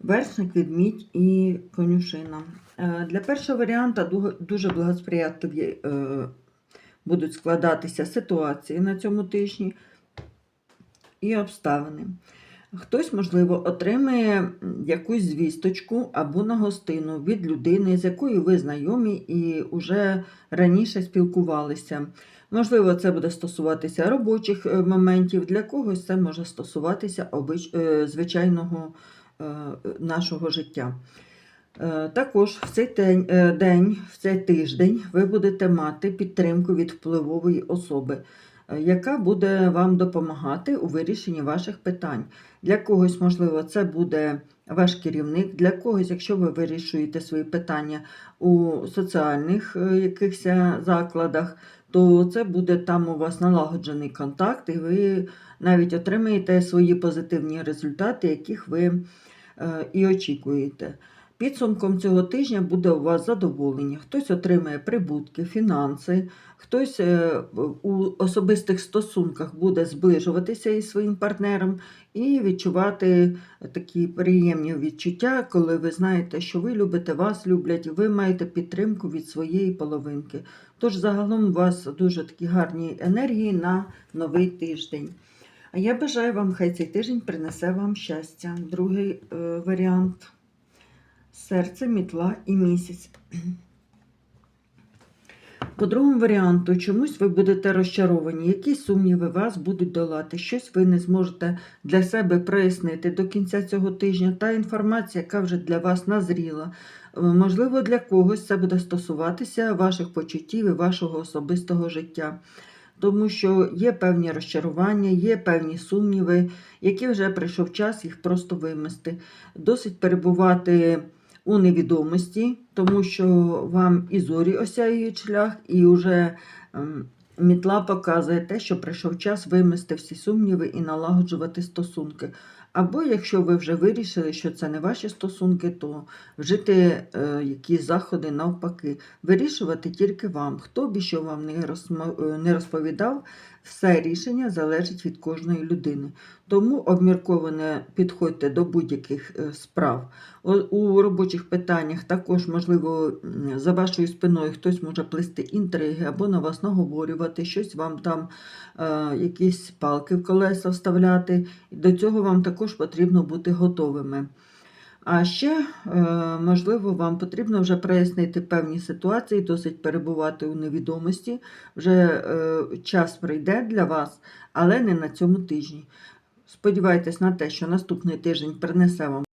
вершник, відмідь і конюшина. Е, Для першого варіанта дуже благосприятливі е, будуть складатися ситуації на цьому тижні і обставини. Хтось, можливо, отримає якусь звісточку або нагостину від людини, з якою ви знайомі і вже раніше спілкувалися. Можливо, це буде стосуватися робочих е, моментів, для когось це може стосуватися звичайного нашого життя. Е, Також в цей день, е, в цей тиждень ви будете мати підтримку від впливової особи, е, яка буде вам допомагати у вирішенні ваших питань. Для когось, можливо, це буде ваш керівник, для когось, якщо ви вирішуєте свої питання у соціальних е, якихось закладах, то це буде там у вас налагоджений контакт, і ви навіть отримаєте свої позитивні результати, яких ви е, і очікуєте. Підсумком цього тижня буде у вас задоволення. Хтось отримає прибутки, фінанси, хтось е, у особистих стосунках буде зближуватися із своїм партнером і відчувати такі приємні відчуття, коли ви знаєте, що ви любите, вас люблять, і ви маєте підтримку від своєї половинки. Тож загалом у вас дуже такі гарні енергії на новий тиждень. А я бажаю вам, хай цей тиждень принесе вам щастя. Другий е, варіант серце, мітла і місяць. По другому варіанту, чомусь ви будете розчаровані, якісь сумніви вас будуть долати, щось ви не зможете для себе прояснити до кінця цього тижня. Та інформація, яка вже для вас назріла. Е, Можливо, для когось це буде стосуватися ваших почуттів і вашого особистого життя. Тому що є певні розчарування, є певні сумніви, які вже прийшов час їх просто вимести. Досить перебувати у невідомості, тому що вам і зорі осяюють шлях, і вже ем, мітла показує те, що прийшов час вимести всі сумніви і налагоджувати стосунки. Або якщо ви вже вирішили, що це не ваші стосунки, то вжити е, якісь заходи навпаки. Вирішувати тільки вам. Хто б що вам е, не розповідав, все рішення залежить від кожної людини. Тому обмірковане підходьте до будь-яких е, справ. У робочих питаннях також, можливо, за вашою спиною хтось може плести інтриги або на вас наговорювати, щось вам там, якісь палки в колеса вставляти. До цього вам також потрібно бути готовими. А ще, е, можливо, вам потрібно вже прояснити певні ситуації, досить перебувати у невідомості. Вже е, час прийде для вас, але не на цьому тижні. Сподівайтесь на те, що наступний тиждень принесе вам